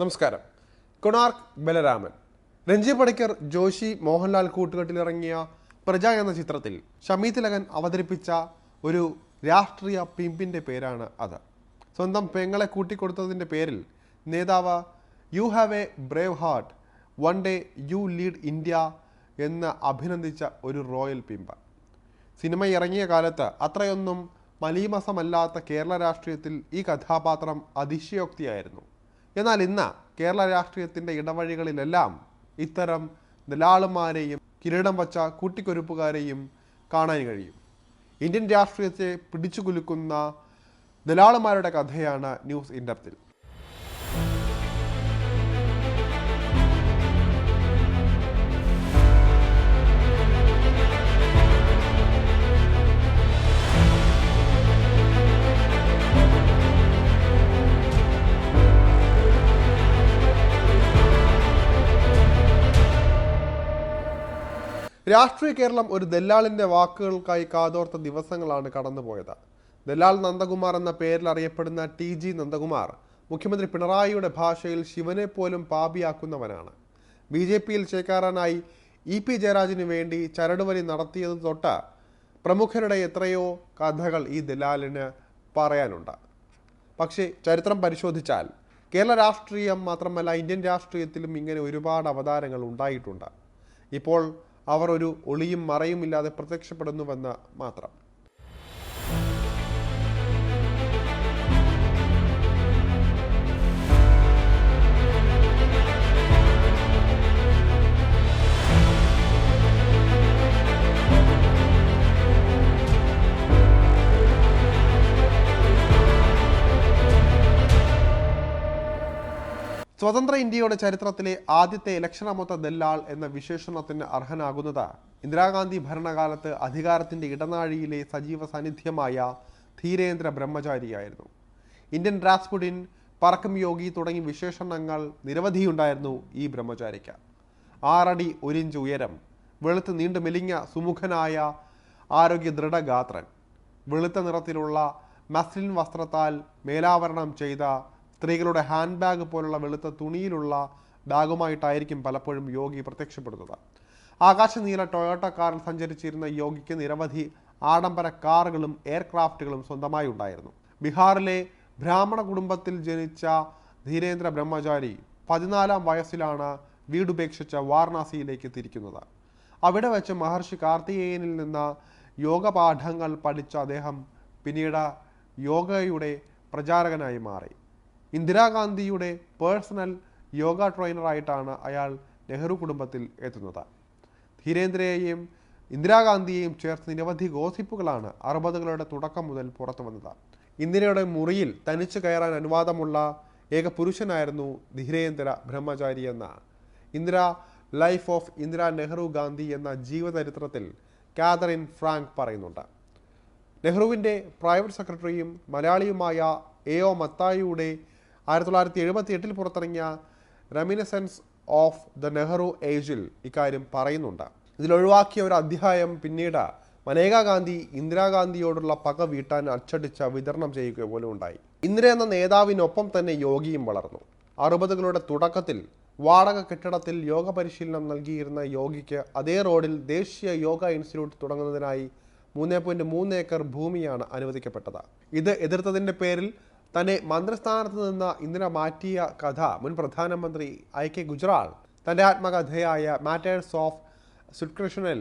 നമസ്കാരം. കൊണാർക്ക് ബലരാമൻ. രഞ്ജി പണിക്കർ ജോഷി മോഹൻലാൽ കൂട്ടുകെട്ടിലിറങ്ങിയ പ്രജ എന്ന ചിത്രത്തിൽ ഷമി തിലകൻ അവതരിപ്പിച്ച ഒരു രാഷ്ട്രീയ പിമ്പിന്റെ പേരാണ് അത്. സ്വന്തം പെങ്ങളെ കൂട്ടിക്കൊടുത്തതിന്റെ പേരിൽ നേതാവ് you have a brave heart one day you lead India എന്ന് അഭിനന്ദിച്ച ഒരു റോയൽ പിമ്പ് സിനിമ ഇറങ്ങിയ കാലത്ത് അത്രയൊന്നും മലീമസമല്ലാത്ത കേരള രാഷ്ട്രീയത്തിൽ ഈ കഥാപാത്രം അതിശയോക്തിയായിരുന്നു. എന്നാൽ ഇന്ന് കേരള രാഷ്ട്രീയത്തിന്റെ ഇടവഴികളിലെല്ലാം ഇത്തരം ദലാളുമാരെയും കിരീടം വച്ച കൂട്ടിക്കൊരുപ്പുകാരെയും കാണാൻ കഴിയും. ഇന്ത്യൻ രാഷ്ട്രീയത്തെ പിടിച്ചു കുലുക്കുന്ന ദലാളുമാരുടെ കഥയാണ് ന്യൂസ് ഇൻഡപ്തിൽ രാഷ്ട്രീയ കേരളം ഒരു ദല്ലാളിന്റെ വാക്കുകൾക്കായി കാതോർത്ത ദിവസങ്ങളാണ് കടന്നുപോയത്. ദല്ലാൽ നന്ദകുമാർ എന്ന പേരിൽ അറിയപ്പെടുന്ന ടി ജി നന്ദകുമാർ മുഖ്യമന്ത്രി പിണറായിയുടെ ഭാഷയിൽ ശിവനെ പോലും പാപിയാക്കുന്നവനാണ്. ബി ജെ പിയിൽ ചേക്കാറാനായി ഇ പി ജയരാജന് വേണ്ടി ചരടുവലി നടത്തിയത് തൊട്ട് പ്രമുഖരുടെ എത്രയോ കഥകൾ ഈ ദലാലിന് പറയാനുണ്ട്. പക്ഷേ ചരിത്രം പരിശോധിച്ചാൽ കേരള രാഷ്ട്രീയം മാത്രമല്ല ഇന്ത്യൻ രാഷ്ട്രീയത്തിലും ഇങ്ങനെ ഒരുപാട് അവതാരങ്ങൾ ഉണ്ടായിട്ടുണ്ട്. ഇപ്പോൾ അവർ ഒരു ഒളിയും മറയുമില്ലാതെ പ്രത്യക്ഷപ്പെടുന്നുവെന്ന് മാത്രം. സ്വതന്ത്ര ഇന്ത്യയുടെ ചരിത്രത്തിലെ ആദ്യത്തെ ഇലക്ഷണമൊത്ത ദല്ലാൾ എന്ന വിശേഷണത്തിന് അർഹനാകുന്നത് ഇന്ദിരാഗാന്ധി ഭരണകാലത്ത് അധികാരത്തിന്റെ ഇടനാഴിയിലെ സജീവ സാന്നിധ്യമായ ധീരേന്ദ്ര ബ്രഹ്മചാരിയായിരുന്നു. ഇന്ത്യൻ റാസ്പുഡിൻ പറക്കം യോഗി തുടങ്ങിയ വിശേഷണങ്ങൾ നിരവധിയുണ്ടായിരുന്നു ഈ ബ്രഹ്മചാരിക്ക്. ആറടി ഒരിഞ്ച് ഉയരം വെളുത്ത് നീണ്ടു മെലിഞ്ഞ സുമുഖനായ ആരോഗ്യ ദൃഢഗാത്രൻ വെളുത്ത നിറത്തിലുള്ള മസ്ലിൻ വസ്ത്രത്താൽ മേലാവരണം ചെയ്ത സ്ത്രീകളുടെ ഹാൻഡ് ബാഗ് പോലുള്ള വെളുത്ത തുണിയിലുള്ള ബാഗുമായിട്ടായിരിക്കും പലപ്പോഴും യോഗി പ്രത്യക്ഷപ്പെടുന്നത്. ആകാശനീല ടൊയോട്ട കാറിൽ സഞ്ചരിച്ചിരുന്ന യോഗിക്ക് നിരവധി ആഡംബര കാറുകളും എയർക്രാഫ്റ്റുകളും സ്വന്തമായി ഉണ്ടായിരുന്നു. ബീഹാറിലെ ബ്രാഹ്മണ കുടുംബത്തിൽ ജനിച്ച ധീരേന്ദ്ര ബ്രഹ്മചാരി പതിനാലാം വയസ്സിലാണ് വീടുപേക്ഷിച്ച വാരണാസിയിലേക്ക് തിരിക്കുന്നത് അവിടെ വെച്ച് മഹർഷി കാർത്തികേയനിൽ നിന്ന് യോഗപാഠങ്ങൾ പഠിച്ച അദ്ദേഹം പിന്നീട് യോഗയുടെ പ്രചാരകനായി മാറി. ഇന്ദിരാഗാന്ധിയുടെ പേഴ്സണൽ യോഗ ട്രെയിനറായിട്ടാണ് അയാൾ നെഹ്റു കുടുംബത്തിൽ എത്തുന്നത്. ധീരേന്ദ്രയെയും ഇന്ദിരാഗാന്ധിയെയും ചേർത്ത് നിരവധി ഗോസിപ്പുകളാണ് അറുപതുകളുടെ തുടക്കം മുതൽ പുറത്തു വന്നത്. ഇന്ദിരയുടെ മുറിയിൽ തനിച്ചു കയറാൻ അനുവാദമുള്ള ഏക പുരുഷനായിരുന്നു ധീരേന്ദ്ര ബ്രഹ്മചാരി എന്ന. ഇന്ദിര ലൈഫ് ഓഫ് ഇന്ദിര നെഹ്റു ഗാന്ധി എന്ന ജീവചരിത്രത്തിൽ കാതറിൻ ഫ്രാങ്ക് പറയുന്നുണ്ട്. നെഹ്റുവിന്റെ പ്രൈവറ്റ് സെക്രട്ടറിയും മലയാളിയുമായ എ ഒ മത്തായിയുടെ ആയിരത്തി തൊള്ളായിരത്തി എഴുപത്തി എട്ടിൽ പുറത്തിറങ്ങിയ റെമിനസെൻസ് ഓഫ് ദ നെഹ്റു ഏജിൽ ഇക്കാര്യം പറയുന്നുണ്ട്. ഇതിലൊഴിവാക്കിയ ഒരു അധ്യായം പിന്നീട് മനേകാ ഗാന്ധി ഇന്ദിരാഗാന്ധിയോടുള്ള പക വീട്ടാൻ അച്ചടിച്ച വിതരണം ചെയ്യുക പോലും ഉണ്ടായി. ഇന്ദിര എന്ന നേതാവിനൊപ്പം തന്നെ യോഗിയും വളർന്നു. അറുപതുകളുടെ തുടക്കത്തിൽ വാടക കെട്ടിടത്തിൽ യോഗ പരിശീലനം നൽകിയിരുന്ന യോഗിക്ക് അതേ റോഡിൽ ദേശീയ യോഗ ഇൻസ്റ്റിറ്റ്യൂട്ട് തുടങ്ങുന്നതിനായി മൂന്ന് പോയിന്റ് മൂന്ന് ഏക്കർ ഭൂമിയാണ് അനുവദിക്കപ്പെട്ടത്. ഇത് എതിർത്തതിന്റെ പേരിൽ തന്നെ മന്ത്രിസ്ഥാനത്ത് നിന്ന് ഇന്ദിര മാറ്റിയ കഥ മുൻ പ്രധാനമന്ത്രി ഐ കെ ഗുജറാൾ തന്റെ ആത്മകഥയായ മാറ്റേഴ്സ് ഓഫ് സുഡ്കൃഷ്ണനിൽ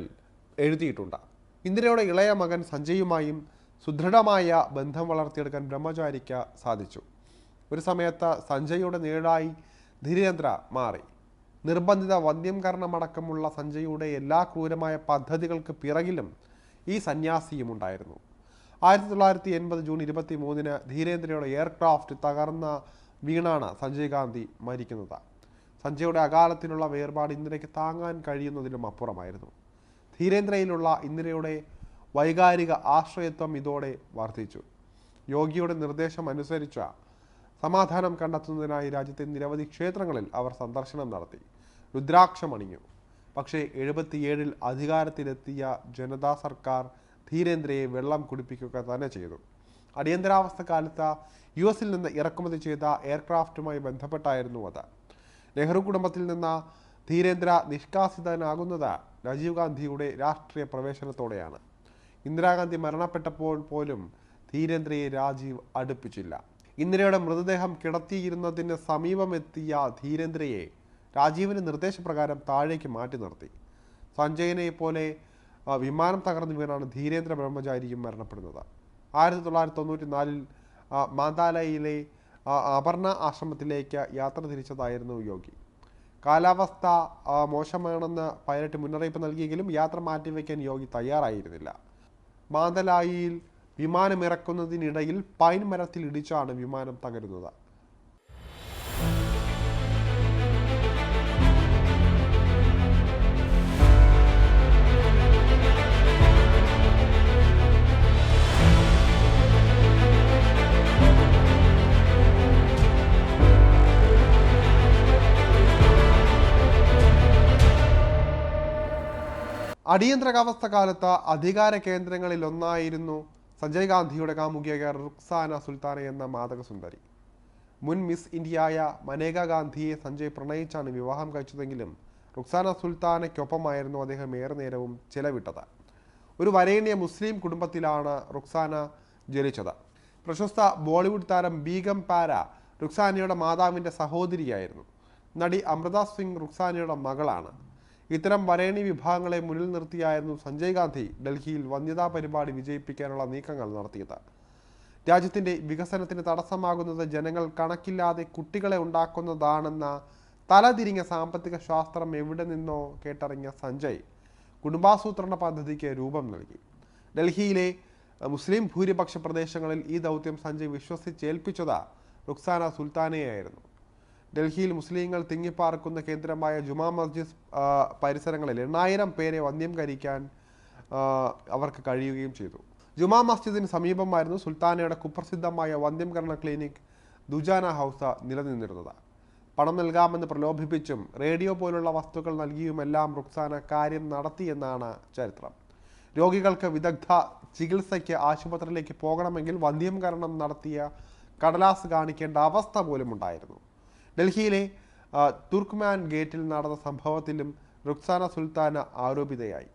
എഴുതിയിട്ടുണ്ട്. ഇന്ദിരയുടെ ഇളയ മകൻ സഞ്ജയുമായും സുദൃഢമായ ബന്ധം വളർത്തിയെടുക്കാൻ ബ്രഹ്മചാരിക്ക് സാധിച്ചു. ഒരു സമയത്ത് സഞ്ജയുടെ നേടായി ധീരേന്ദ്ര മാറി. നിർബന്ധിത വന്ധ്യംകരണമടക്കമുള്ള സഞ്ജയുടെ എല്ലാ ക്രൂരമായ പദ്ധതികൾക്ക് പിറകിലും ഈ സന്യാസിയും ഉണ്ടായിരുന്നു ആയിരത്തി തൊള്ളായിരത്തി എൺപത് ജൂൺ ഇരുപത്തി മൂന്നിന് ധീരേന്ദ്രയുടെ എയർക്രാഫ്റ്റ് തകർന്ന വീണാണ് സഞ്ജയ് ഗാന്ധി മരിക്കുന്നത്. സഞ്ജയുടെ അകാലത്തിലുള്ള വേർപാട് ഇന്ദിരയ്ക്ക് താങ്ങാൻ കഴിയുന്നതിലും അപ്പുറമായിരുന്നു. ധീരേന്ദ്രയിലുള്ള ഇന്ദിരയുടെ വൈകാരിക ആശ്രയത്വം ഇതോടെ വർദ്ധിച്ചു. യോഗിയുടെ നിർദ്ദേശം അനുസരിച്ച സമാധാനം കണ്ടെത്തുന്നതിനായി രാജ്യത്തെ നിരവധി ക്ഷേത്രങ്ങളിൽ അവർ സന്ദർശനം നടത്തി. രുദ്രാക്ഷമണിഞ്ഞു. പക്ഷേ എഴുപത്തിയേഴിൽ അധികാരത്തിലെത്തിയ ജനതാ സർക്കാർ ധീരേന്ദ്രയെ വെള്ളം കുടിപ്പിക്കുക തന്നെ ചെയ്തു. അടിയന്തരാവസ്ഥ കാലത്ത് യു എസിൽ നിന്ന് ഇറക്കുമതി ചെയ്ത എയർക്രാഫ്റ്റുമായി ബന്ധപ്പെട്ടായിരുന്നു അത്. നെഹ്റു കുടുംബത്തിൽ നിന്ന് ധീരേന്ദ്ര നിഷ്കാസിതനാകുന്നത് രാജീവ് ഗാന്ധിയുടെ രാഷ്ട്രീയ പ്രവേശനത്തോടെയാണ്. ഇന്ദിരാഗാന്ധി മരണപ്പെട്ടപ്പോൾ പോലും ധീരേന്ദ്രയെ രാജീവ് അടുപ്പിച്ചില്ല. ഇന്ദിരയുടെ മൃതദേഹം കിടത്തിയിരുന്നതിന് സമീപമെത്തിയ ധീരേന്ദ്രയെ രാജീവിന്റെ നിർദ്ദേശപ്രകാരം താഴേക്ക് മാറ്റി നിർത്തി. സഞ്ജയനെ പോലെ വിമാനം തകർന്നു വീണാണ് ധീരേന്ദ്ര ബ്രഹ്മചാരിയും മരണപ്പെടുന്നത്. ആയിരത്തി തൊള്ളായിരത്തി തൊണ്ണൂറ്റി നാലിൽ മാതാലയിലെ അപർണ ആശ്രമത്തിലേക്ക് യാത്ര തിരിച്ചതായിരുന്നു യോഗി. കാലാവസ്ഥ മോശമാണെന്ന് പൈലറ്റ് മുന്നറിയിപ്പ് നൽകിയെങ്കിലും യാത്ര മാറ്റിവെക്കാൻ യോഗി തയ്യാറായിരുന്നില്ല. മാന്തലായിയിൽ വിമാനം ഇറക്കുന്നതിനിടയിൽ പൈൻ മരത്തിൽ ഇടിച്ചാണ് വിമാനം തകരുന്നത്. അടിയന്തരാവസ്ഥ കാലത്ത് അധികാര കേന്ദ്രങ്ങളിൽ ഒന്നായിരുന്നു സഞ്ജയ് ഗാന്ധിയുടെ കാമുകിയായ റുക്സാന സുൽത്താന എന്ന മാതകസുന്ദരി. മുൻ മിസ് ഇന്ത്യയായ മനേക ഗാന്ധിയെ സഞ്ജയ് പ്രണയിച്ചാണ് വിവാഹം കഴിച്ചതെങ്കിലും റുക്സാന സുൽത്താനയ്ക്കൊപ്പമായിരുന്നു അദ്ദേഹം ഏറെ നേരവും ചെലവിട്ടത്. ഒരു വരേണ്യ മുസ്ലിം കുടുംബത്തിലാണ് റുക്സാന ജനിച്ചത്. പ്രശസ്ത ബോളിവുഡ് താരം ബീഗം പാര റുക്സാനയുടെ മാതാവിന്റെ സഹോദരിയായിരുന്നു. നടി അമൃത സിംഗ് റുക്സാനയുടെ മകളാണ്. ഇത്തരം വരേണി വിഭാഗങ്ങളെ മുന്നിൽ നിർത്തിയായിരുന്നു സഞ്ജയ് ഗാന്ധി ഡൽഹിയിൽ വന്ധ്യതാ പരിപാടി വിജയിപ്പിക്കാനുള്ള നീക്കങ്ങൾ നടത്തിയത്. രാജ്യത്തിന്റെ വികസനത്തിന് തടസ്സമാകുന്നത് ജനങ്ങൾ കണക്കില്ലാതെ കുട്ടികളെ ഉണ്ടാക്കുന്നതാണെന്ന തലതിരിഞ്ഞ സാമ്പത്തിക ശാസ്ത്രം എവിടെ നിന്നോ കേട്ടറിഞ്ഞ സഞ്ജയ് കുടുംബാസൂത്രണ പദ്ധതിക്ക് രൂപം നൽകി. ഡൽഹിയിലെ മുസ്ലിം ഭൂരിപക്ഷ പ്രദേശങ്ങളിൽ ഈ ദൗത്യം സഞ്ജയ് വിശ്വസിച്ചേൽപ്പിച്ചത് റുക്സാന സുൽത്താനയായിരുന്നു. ഡൽഹിയിൽ മുസ്ലിങ്ങൾ തിങ്ങിപ്പാർക്കുന്ന കേന്ദ്രമായ ജുമാ മസ്ജിദ് പരിസരങ്ങളിൽ എണ്ണായിരം പേരെ വന്ധ്യംകരിക്കാൻ കരിക്കാൻ അവർക്ക് കഴിയുകയും ചെയ്തു. ജുമാ മസ്ജിദിന് സമീപമായിരുന്നു സുൽത്താനയുടെ കുപ്രസിദ്ധമായ വന്ധ്യംകരണ ക്ലിനിക് ദുജാന ഹൗസ നിലനിന്നിരുന്നത്. പണം നൽകാമെന്ന് പ്രലോഭിപ്പിച്ചും റേഡിയോ പോലുള്ള വസ്തുക്കൾ നൽകിയുമെല്ലാം റുക്സാന കാര്യം നടത്തിയെന്നാണ് ചരിത്രം. രോഗികൾക്ക് വിദഗ്ധ ചികിത്സയ്ക്ക് ആശുപത്രിയിലേക്ക് പോകണമെങ്കിൽ വന്ധ്യംകരണം നടത്തിയ കടലാസ് കാണിക്കേണ്ട അവസ്ഥ പോലും ഉണ്ടായിരുന്നു ഡൽഹിയിലെ തുർക്ക്മാൻ ഗേറ്റിൽ നടന്ന സംഭവത്തിലും റുക്സാന സുൽത്താന ആരോപിതയായി.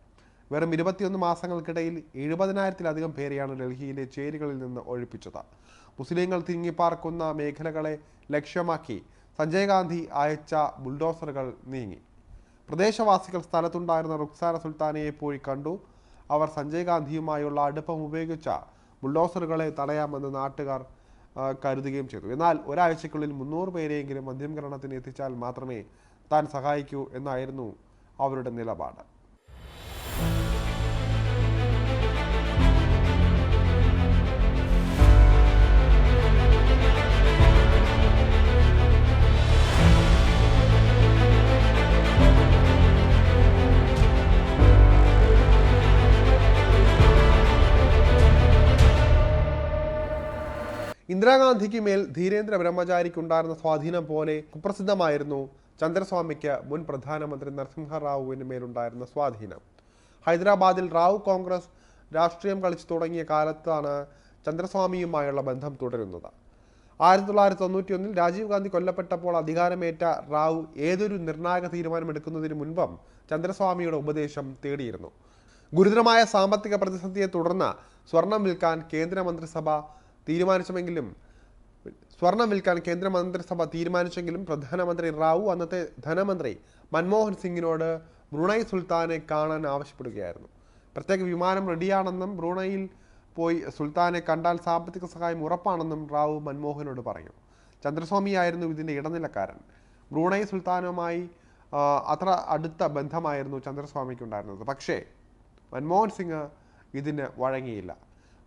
വെറും ഇരുപത്തിയൊന്ന് മാസങ്ങൾക്കിടയിൽ എഴുപതിനായിരത്തിലധികം പേരെയാണ് ഡൽഹിയിലെ ചേരികളിൽ നിന്ന് ഒഴിപ്പിച്ചത്. മുസ്ലിങ്ങൾ തിങ്ങിപ്പാർക്കുന്ന മേഖലകളെ ലക്ഷ്യമാക്കി സഞ്ജയ് ഗാന്ധി അയച്ച ബുൾഡോസറുകൾ നീങ്ങി. പ്രദേശവാസികൾ സ്ഥലത്തുണ്ടായിരുന്ന റുക്സാന സുൽത്താനയെ പോയി കണ്ടു. അവർ സഞ്ജയ് ഗാന്ധിയുമായുള്ള അടുപ്പം ഉപയോഗിച്ച ബുൾഡോസറുകളെ തടയാമെന്ന് നാട്ടുകാർ കരുതുകയും ചെയ്തു. എന്നാൽ ഒരാഴ്ചക്കുള്ളിൽ മുന്നൂറ് പേരെയെങ്കിലും മദ്യംകരണത്തിന് എത്തിച്ചാൽ മാത്രമേ താൻ സഹായിക്കൂ എന്നായിരുന്നു അവരുടെ നിലപാട്. ഇന്ദിരാഗാന്ധിക്ക് മേൽ ധീരേന്ദ്ര ബ്രഹ്മചാരിക്കുണ്ടായിരുന്ന സ്വാധീനം പോലെ കുപ്രസിദ്ധമായിരുന്നു ചന്ദ്രസ്വാമിക്ക് മുൻ പ്രധാനമന്ത്രി നരസിംഹ റാവുവിന് മേലുണ്ടായിരുന്ന സ്വാധീനം. ഹൈദരാബാദിൽ റാവു കോൺഗ്രസ് രാഷ്ട്രീയം കളിച്ചു തുടങ്ങിയ കാലത്താണ് ചന്ദ്രസ്വാമിയുമായുള്ള ബന്ധം തുടരുന്നത്. ആയിരത്തി തൊള്ളായിരത്തി തൊണ്ണൂറ്റി ഒന്നിൽ രാജീവ് ഗാന്ധി കൊല്ലപ്പെട്ടപ്പോൾ അധികാരമേറ്റ റാവു ഏതൊരു നിർണായക തീരുമാനമെടുക്കുന്നതിന് മുൻപും ചന്ദ്രസ്വാമിയുടെ ഉപദേശം തേടിയിരുന്നു. ഗുരുതരമായ സാമ്പത്തിക പ്രതിസന്ധിയെ തുടർന്ന് സ്വർണം വിൽക്കാൻ കേന്ദ്രമന്ത്രിസഭ തീരുമാനിച്ചുമെങ്കിലും സ്വർണം വിൽക്കാൻ കേന്ദ്രമന്ത്രിസഭ തീരുമാനിച്ചെങ്കിലും പ്രധാനമന്ത്രി റാവു അന്നത്തെ ധനമന്ത്രി മൻമോഹൻ സിംഗിനോട് ബ്രൂണൈ സുൽത്താനെ കാണാൻ ആവശ്യപ്പെടുകയായിരുന്നു. പ്രത്യേക വിമാനം റെഡിയാണെന്നും ബ്രൂണൈയിൽ പോയി സുൽത്താനെ കണ്ടാൽ സാമ്പത്തിക സഹായം ഉറപ്പാണെന്നും റാവു മൻമോഹനോട് പറഞ്ഞു. ചന്ദ്രസ്വാമിയായിരുന്നു ഇതിന്റെ ഇടനിലക്കാരൻ. ബ്രൂണൈ സുൽത്താനുമായി അത്ര അടുത്ത ബന്ധമായിരുന്നു ചന്ദ്രസ്വാമിക്ക് ഉണ്ടായിരുന്നത് പക്ഷേ മൻമോഹൻ സിംഗ് ഇതിന് വഴങ്ങിയില്ല.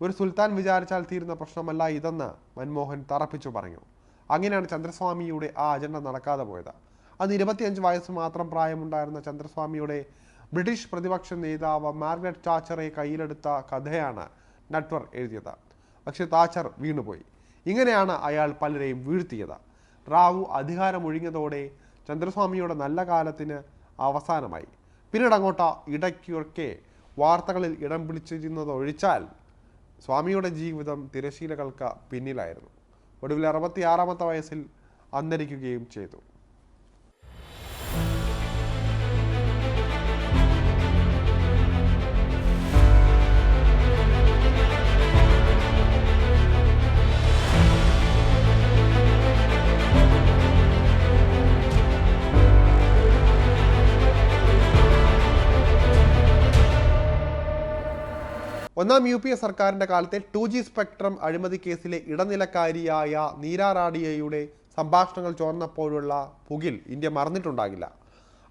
ഒരു സുൽത്താൻ വിചാരിച്ചാൽ തീരുന്ന പ്രശ്നമല്ല ഇതെന്ന് മൻമോഹൻ തറപ്പിച്ചു പറഞ്ഞു. അങ്ങനെയാണ് ചന്ദ്രസ്വാമിയുടെ ആ അജണ്ട നടക്കാതെ പോയത്. അന്ന് ഇരുപത്തിയഞ്ച് വയസ്സ് മാത്രം പ്രായമുണ്ടായിരുന്ന ചന്ദ്രസ്വാമിയുടെ ബ്രിട്ടീഷ് പ്രതിപക്ഷ നേതാവ് മാർഗരറ്റ് ടാച്ചറെ കയ്യിലെടുത്ത കഥയാണ് നട്വർ എഴുതിയത്. പക്ഷേ താച്ചർ വീണുപോയി. ഇങ്ങനെയാണ് അയാൾ പലരെയും വീഴ്ത്തിയത്. റാവു അധികാരമൊഴിഞ്ഞതോടെ ചന്ദ്രസ്വാമിയുടെ നല്ല കാലത്തിന് അവസാനമായി. പിന്നീട് അങ്ങോട്ട് ഇടയ്ക്കൊക്കെ വാർത്തകളിൽ ഇടം പിടിച്ചിരുന്നത് ഒഴിച്ചാൽ സ്വാമിയുടെ ജീവിതം തിരശീലകൾക്ക് പിന്നിലായിരുന്നു. ഒടുവിൽ അറുപത്തിയാറാമത്തെ വയസ്സിൽ അന്തരിക്കുകയും ചെയ്തു. ഒന്നാം യു പി എ സർക്കാരിന്റെ കാലത്തെ ടു ജി സ്പെക്ട്രം അഴിമതി കേസിലെ ഇടനിലക്കാരിയായ നീര റാഡിയയുടെ സംഭാഷണങ്ങൾ ചോർന്നപ്പോഴുള്ള പുകിൽ ഇന്ത്യ മറന്നിട്ടുണ്ടാകില്ല.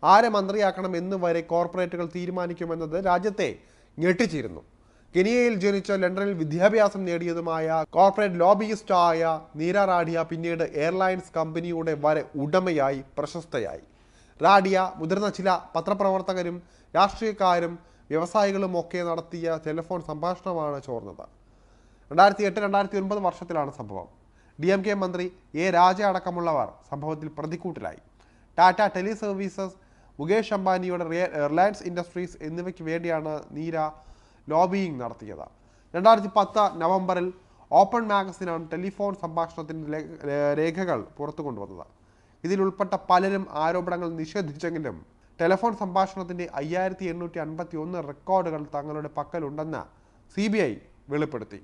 ആരെ മന്ത്രിയാക്കണം എന്ന് വരെ കോർപ്പറേറ്റുകൾ തീരുമാനിക്കുമെന്നത് രാജ്യത്തെ ഞെട്ടിച്ചിരുന്നു. കെനിയയിൽ ജനിച്ച ലണ്ടനിൽ വിദ്യാഭ്യാസം നേടിയതുമായ കോർപ്പറേറ്റ് ലോബിയിസ്റ്റായ നീര റാഡിയ പിന്നീട് എയർലൈൻസ് കമ്പനിയുടെ വരെ ഉടമയായി പ്രശസ്തയായി. റാഡിയ മുതിർന്ന ചില പത്രപ്രവർത്തകരും രാഷ്ട്രീയക്കാരും വ്യവസായികളും ഒക്കെ നടത്തിയ ടെലിഫോൺ സംഭാഷണമാണ് ചോർന്നത്. രണ്ടായിരത്തി എട്ട് രണ്ടായിരത്തി ഒൻപത് വർഷത്തിലാണ് സംഭവം. ഡി എം കെ മന്ത്രി എ രാജ അടക്കമുള്ളവർ സംഭവത്തിൽ പ്രതിക്കൂട്ടിലായി. ടാറ്റ ടെലി സർവീസസ് മുകേഷ് അംബാനിയുടെ റിലയൻസ് ഇൻഡസ്ട്രീസ് എന്നിവയ്ക്ക് വേണ്ടിയാണ് നീര ലോബിയിങ് നടത്തിയത്. രണ്ടായിരത്തി പത്ത് നവംബറിൽ ഓപ്പൺ മാഗസിനാണ് ടെലിഫോൺ സംഭാഷണത്തിന്റെ രേഖകൾ പുറത്തു കൊണ്ടുവന്നത് ഇതിലുൾപ്പെട്ട പലരും ആരോപണങ്ങൾ നിഷേധിച്ചെങ്കിലും ടെലിഫോൺ സംഭാഷണത്തിന്റെ അയ്യായിരത്തി എണ്ണൂറ്റി അൻപത്തി ഒന്ന് റെക്കോർഡുകൾ തങ്ങളുടെ പക്കലുണ്ടെന്ന് സി ബി ഐ വെളിപ്പെടുത്തി.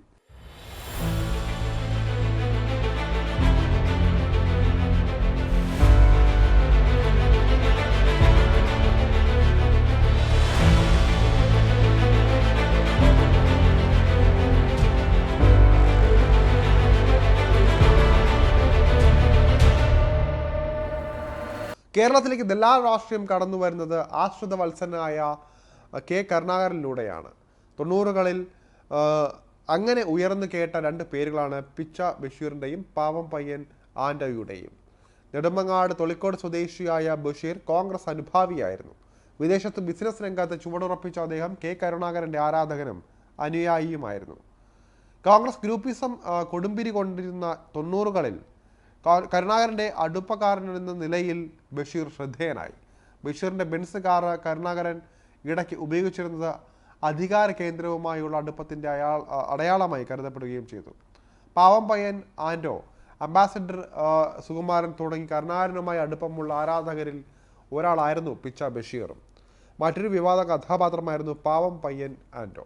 കേരളത്തിലേക്ക് ദല്ലാൽ രാഷ്ട്രീയം കടന്നു വരുന്നത് ആശ്രിത വത്സനായ കെ. കരുണാകരനിലൂടെയാണ്. തൊണ്ണൂറുകളിൽ അങ്ങനെ ഉയർന്നു കേട്ട രണ്ട് പേരുകളാണ് പിച്ച ബഷീറിന്റെയും പാവം പയ്യൻ ആൻഡയുടെയും നെടുമങ്ങാട് തൊളിക്കോട് സ്വദേശിയായ ബഷീർ കോൺഗ്രസ് അനുഭാവിയായിരുന്നു. വിദേശത്ത് ബിസിനസ് രംഗത്ത് ചുവടുറപ്പിച്ച അദ്ദേഹം കെ. കരുണാകരന്റെ ആരാധകനും അനുയായിയുമായിരുന്നു. കോൺഗ്രസ് ഗ്രൂപ്പിസം കൊടുമ്പിരി കൊണ്ടിരുന്ന തൊണ്ണൂറുകളിൽ കരുണാകരന്റെ അടുപ്പക്കാരൻ എന്ന നിലയിൽ ബഷീർ ശ്രദ്ധേയനായി. ബഷീറിന്റെ ബെൻസ് കാർ കരുണാകരൻ ഇടയ്ക്ക് ഉപയോഗിച്ചിരുന്നത് അധികാര കേന്ദ്രവുമായുള്ള അടുപ്പത്തിന്റെ അയാൾ അടയാളമായി കരുതപ്പെടുകയും ചെയ്തു. പാവം പയ്യൻ ആൻഡോ അംബാസഡർ സുകുമാരൻ തുടങ്ങി കരുണാകരനുമായി അടുപ്പമുള്ള ആരാധകരിൽ ഒരാളായിരുന്നു പിച്ച ബഷീറും. മറ്റൊരു വിവാദ കഥാപാത്രമായിരുന്നു പാവം പയ്യൻ ആൻഡോ.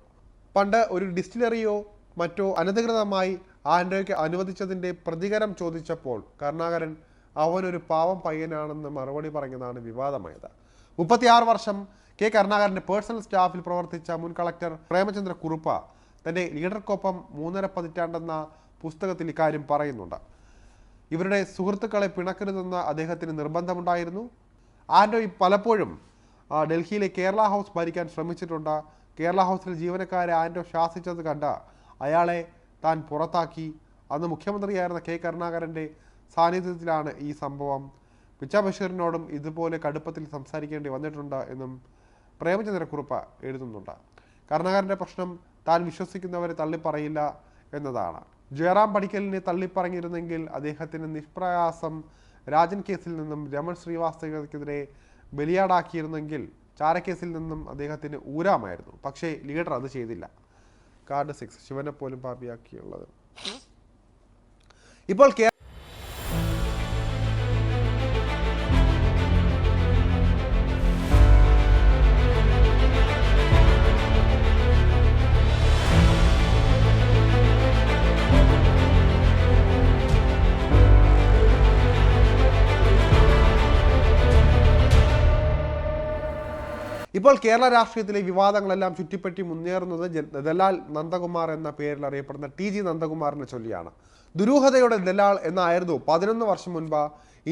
പണ്ട് ഒരു ഡിസ്റ്റിലറിയോ മറ്റോ അനധികൃതമായി ആൻഡോയ്ക്ക് അനുവദിച്ചതിന്റെ പ്രതികരം ചോദിച്ചപ്പോൾ കരുണാകരൻ അവനൊരു പാവം പയ്യനാണെന്ന് മറുപടി പറഞ്ഞതാണ് വിവാദമായത്. മുപ്പത്തിയാറ് വർഷം കെ കരുണാകരന്റെ പേഴ്സണൽ സ്റ്റാഫിൽ പ്രവർത്തിച്ച മുൻ കളക്ടർ പ്രേമചന്ദ്ര കുറുപ്പ തന്റെ ലീഡർക്കൊപ്പം മൂന്നര പതിറ്റാണ്ടെന്ന പുസ്തകത്തിൽ ഇക്കാര്യം പറയുന്നുണ്ട്. ഇവരുടെ സുഹൃത്തുക്കളെ പിണക്കരുതെന്ന് അദ്ദേഹത്തിന് നിർബന്ധമുണ്ടായിരുന്നു. ആൻഡോയ് പലപ്പോഴും ഡൽഹിയിലെ കേരള ഹൗസ് ഭരിക്കാൻ ശ്രമിച്ചിട്ടുണ്ട്. കേരള ഹൗസിലെ ജീവനക്കാരെ ആൻഡോ ശാസിച്ചത് കണ്ട അയാളെ താൻ പുറത്താക്കി. അന്ന് മുഖ്യമന്ത്രിയായിരുന്ന കെ കരുണാകരന്റെ സാന്നിധ്യത്തിലാണ് ഈ സംഭവം. പിച്ച ബഷീറിനോടും ഇതുപോലെ കടുപ്പത്തിൽ സംസാരിക്കേണ്ടി വന്നിട്ടുണ്ട് എന്നും പ്രേമചന്ദ്രക്കുറുപ്പ് എഴുതുന്നുണ്ട്. കരുണാകരന്റെ പ്രശ്നം താൻ വിശ്വസിക്കുന്നവരെ തള്ളിപ്പറയില്ല എന്നതാണ്. ജയറാം പടിക്കലിനെ തള്ളിപ്പറഞ്ഞിരുന്നെങ്കിൽ അദ്ദേഹത്തിന് നിഷ്പ്രയാസം രാജൻ കേസിൽ നിന്നും രമൺ ശ്രീവാസ്തവയ്ക്കെതിരെ ബലിയാടാക്കിയിരുന്നെങ്കിൽ ചാരക്കേസിൽ നിന്നും അദ്ദേഹത്തിന് ഊരാമായിരുന്നു. പക്ഷേ ലീഡർ അത് ചെയ്തില്ല. കാർഡ് സിക്സ് ശിവനെ പോലും പാപിയാക്കിയുള്ളത്. ഇപ്പോൾ ഇപ്പോൾ കേരള രാഷ്ട്രീയത്തിലെ വിവാദങ്ങളെല്ലാം ചുറ്റിപ്പറ്റി മുന്നേറുന്നത് ദലാൽ നന്ദകുമാർ എന്ന പേരിൽ അറിയപ്പെടുന്ന ടി ജി നന്ദകുമാറിനെ ചൊല്ലിയാണ്. ദുരൂഹതയുടെ ദലാൽ എന്നായിരുന്നു പതിനൊന്ന് വർഷം മുൻപ്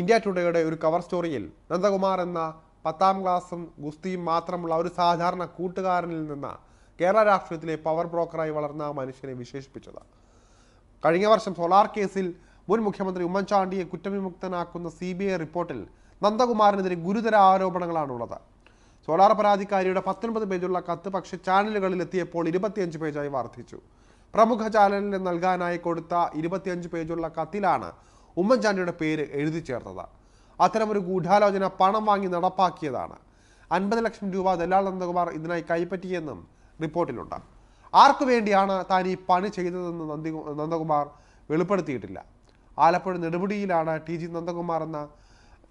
ഇന്ത്യ ടുഡേയുടെ ഒരു കവർ സ്റ്റോറിയിൽ നന്ദകുമാർ എന്ന പത്താം ക്ലാസ്സും ഗുസ്തിയും മാത്രമുള്ള ഒരു സാധാരണ കൂട്ടുകാരനിൽ നിന്ന് കേരള രാഷ്ട്രീയത്തിലെ പവർ ബ്രോക്കറായി വളർന്ന മനുഷ്യനെ വിശേഷിപ്പിച്ചത്. കഴിഞ്ഞ വർഷം സോളാർ കേസിൽ മുൻ മുഖ്യമന്ത്രി ഉമ്മൻചാണ്ടിയെ കുറ്റവിമുക്തനാക്കുന്ന സി ബി ഐ റിപ്പോർട്ടിൽ നന്ദകുമാറിനെതിരെ ഗുരുതര ആരോപണങ്ങളാണുള്ളത്. സോളാർ പരാതിക്കാരിയുടെ പത്തൊൻപത് പേജുള്ള കത്ത് പക്ഷേ ചാനലുകളിൽ എത്തിയപ്പോൾ ഇരുപത്തിയഞ്ച് പേജായി വർദ്ധിച്ചു. പ്രമുഖ ചാനലിന് നൽകാനായി കൊടുത്ത ഇരുപത്തിയഞ്ച് പേജുള്ള കത്തിലാണ് ഉമ്മൻചാണ്ടിയുടെ പേര് എഴുതി ചേർത്തത്. അത്തരമൊരു ഗൂഢാലോചന പണം വാങ്ങി നടപ്പാക്കിയതാണ്. അൻപത് ലക്ഷം രൂപ ദലാൽ നന്ദകുമാർ ഇതിനായി കൈപ്പറ്റിയെന്നും റിപ്പോർട്ടിലുണ്ട്. ആർക്കു വേണ്ടിയാണ് താൻ ഈ പണി ചെയ്തതെന്ന് നന്ദി നന്ദകുമാർ വെളിപ്പെടുത്തിയിട്ടില്ല. ആലപ്പുഴ നെടുമുടിയിലാണ് ടി ജി നന്ദകുമാർ എന്ന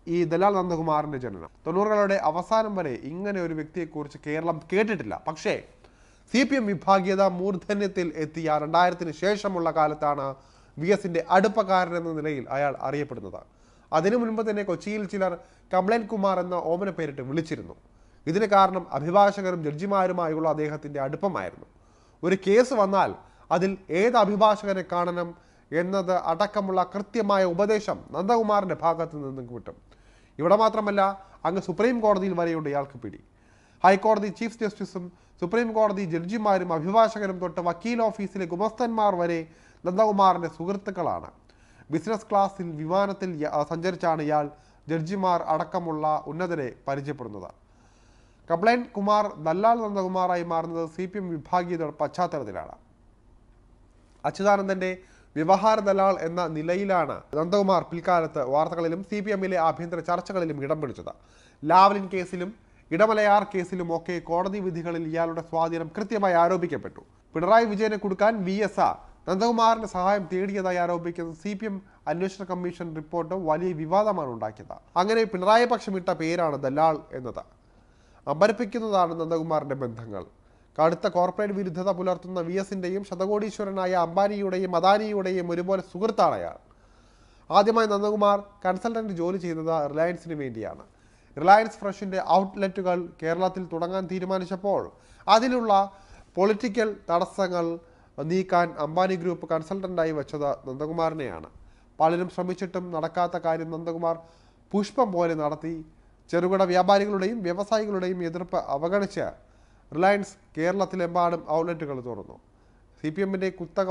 ഈ ദലാൽ നന്ദകുമാറിന്റെ ജനനം. തൊണ്ണൂറുകളുടെ അവസാനം വരെ ഇങ്ങനെ ഒരു വ്യക്തിയെക്കുറിച്ച് കേരളം കേട്ടിട്ടില്ല. പക്ഷേ സി പി എം വിഭാഗീയത മൂർധന്യത്തിൽ എത്തിയ രണ്ടായിരത്തിന് ശേഷമുള്ള കാലത്താണ് വി എസിന്റെ അടുപ്പക്കാരൻ എന്ന നിലയിൽ അയാൾ അറിയപ്പെടുന്നത്. അതിനു മുൻപ് തന്നെ കൊച്ചിയിൽ ചിലർ കംപ്ലൈൻ കുമാർ എന്ന ഓമന പേരിട്ട് വിളിച്ചിരുന്നു. ഇതിന് കാരണം അഭിഭാഷകരും ജഡ്ജിമാരുമായുള്ള അദ്ദേഹത്തിന്റെ അടുപ്പമായിരുന്നു. ഒരു കേസ് വന്നാൽ അതിൽ ഏത് അഭിഭാഷകനെ കാണണം? എന്നത് അടക്കമുള്ള കൃത്യമായ ഉപദേശം നന്ദകുമാറിന്റെ ഭാഗത്ത് നിന്നും കിട്ടും. ഇവിടെ മാത്രമല്ല അങ്ങ് സുപ്രീം കോടതിയിൽ വരെയുണ്ട് ഇയാൾക്ക് പിടി. ഹൈക്കോടതി ചീഫ് ജസ്റ്റിസും സുപ്രീം കോടതി ജഡ്ജിമാരും അഭിഭാഷകരും തൊട്ട് വക്കീൽ ഓഫീസിലെ ഗുമസ്തന്മാർ വരെ നന്ദകുമാറിന്റെ സുഹൃത്തുക്കളാണ്. ബിസിനസ് ക്ലാസ്സിൽ വിമാനത്തിൽ സഞ്ചരിച്ചാണ് ഇയാൾ ജഡ്ജിമാർ അടക്കമുള്ള ഉന്നതരെ പരിചയപ്പെടുന്നത്. കംപ്ലൈന്റ് കുമാർ ദല്ലാൽ നന്ദകുമാറായി മാറുന്നത് സി പി എം വിഭാഗീയതയുടെ പശ്ചാത്തലത്തിലാണ്. അച്യുതാനന്ദന്റെ വ്യവഹാര ദലാൾ എന്ന നിലയിലാണ് നന്ദകുമാർ പിൽക്കാലത്ത് വാർത്തകളിലും സി പി എമ്മിലെ ആഭ്യന്തര ചർച്ചകളിലും ഇടം പിടിച്ചത്. ലാവ്ലിൻ കേസിലും ഇടമലയാർ കേസിലും ഒക്കെ കോടതി വിധികളിൽ ഇയാളുടെ സ്വാധീനം കൃത്യമായി ആരോപിക്കപ്പെട്ടു. പിണറായി വിജയനെ കൊടുക്കാൻ വി എസ് ആ നന്ദകുമാറിന്റെ സഹായം തേടിയതായി ആരോപിക്കുന്ന സി പി എം അന്വേഷണ കമ്മീഷൻ റിപ്പോർട്ട് വലിയ വിവാദമാണ് ഉണ്ടാക്കിയത്. അങ്ങനെ പിണറായി പക്ഷം ഇട്ട പേരാണ് ദലാൾ എന്നത്. അമ്പരപ്പിക്കുന്നതാണ് നന്ദകുമാറിന്റെ ബന്ധങ്ങൾ. കടുത്ത കോർപ്പറേറ്റ് വിരുദ്ധത പുലർത്തുന്ന വി എസിന്റെയും ശതകോടീശ്വരനായ അംബാനിയുടെയും അദാനിയുടെയും ഒരുപോലെ സുഹൃത്താണ് അയാൾ ആദ്യമായി നന്ദകുമാർ കൺസൾട്ടന്റ് ജോലി ചെയ്തത് റിലയൻസിന് വേണ്ടിയാണ്. റിലയൻസ് ഫ്രഷിന്റെ ഔട്ട്ലെറ്റുകൾ കേരളത്തിൽ തുടങ്ങാൻ തീരുമാനിച്ചപ്പോൾ അതിലുള്ള പൊളിറ്റിക്കൽ തടസ്സങ്ങൾ നീക്കാൻ അംബാനി ഗ്രൂപ്പ് കൺസൾട്ടന്റായി വെച്ചത് നന്ദകുമാറിനെയാണ്. പലരും ശ്രമിച്ചിട്ടും നടക്കാത്ത കാര്യം നന്ദകുമാർ പുഷ്പം പോലെ നടത്തി ചെറുകിട വ്യാപാരികളുടെയും വ്യവസായികളുടെയും എതിർപ്പ് അവഗണിച്ച് റിലയൻസ് കേരളത്തിലെമ്പാടും ഔട്ട്ലെറ്റുകൾ തുറന്നു. സി പി എമ്മിന്റെ കുത്തക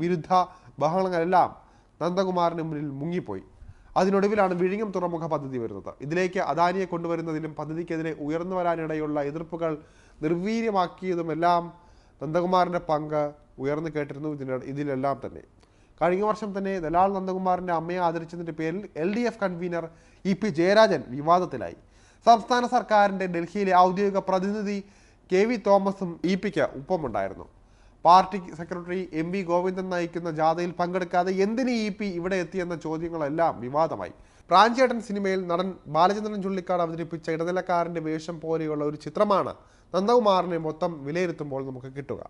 വിരുദ്ധ ബഹളങ്ങളെല്ലാം നന്ദകുമാറിന് മുന്നിൽ മുങ്ങിപ്പോയി. അതിനൊടുവിലാണ് വിഴിഞ്ഞം തുറമുഖ പദ്ധതി വരുന്നത്. ഇതിലേക്ക് അദാനിയെ കൊണ്ടുവരുന്നതിലും പദ്ധതിക്കെതിരെ ഉയർന്നു വരാനിടയുള്ള എതിർപ്പുകൾ നിർവീര്യമാക്കിയതുമെല്ലാം നന്ദകുമാറിന്റെ പങ്ക് ഉയർന്നു കേട്ടിരുന്നു ഇതിന ഇതിലെല്ലാം തന്നെ. കഴിഞ്ഞ വർഷം തന്നെ ദലാൽ നന്ദകുമാറിന്റെ അമ്മയെ ആദരിച്ചതിന്റെ പേരിൽ L D F convenor E P Jayarajan വിവാദത്തിലായി. സംസ്ഥാന സർക്കാരിന്റെ ഡൽഹിയിലെ ഔദ്യോഗിക പ്രതിനിധി കെ വി തോമസും ഇ പിക്ക് ഒപ്പമുണ്ടായിരുന്നു. Party secretary M V Govindan നയിക്കുന്ന ജാഥയിൽ പങ്കെടുക്കാതെ എന്തിന് ഇ പി ഇവിടെ എത്തിയെന്ന ചോദ്യങ്ങളെല്ലാം വിവാദമായി. പ്രാഞ്ചേട്ടൻ സിനിമയിൽ നടൻ ബാലചന്ദ്രൻ ചുള്ളിക്കാട് അവതരിപ്പിച്ച ഇടനിലക്കാരന്റെ വേഷം പോലെയുള്ള ഒരു ചിത്രമാണ് നന്ദകുമാറിനെ മൊത്തം വിലയിരുത്തുമ്പോൾ നമുക്ക് കിട്ടുക.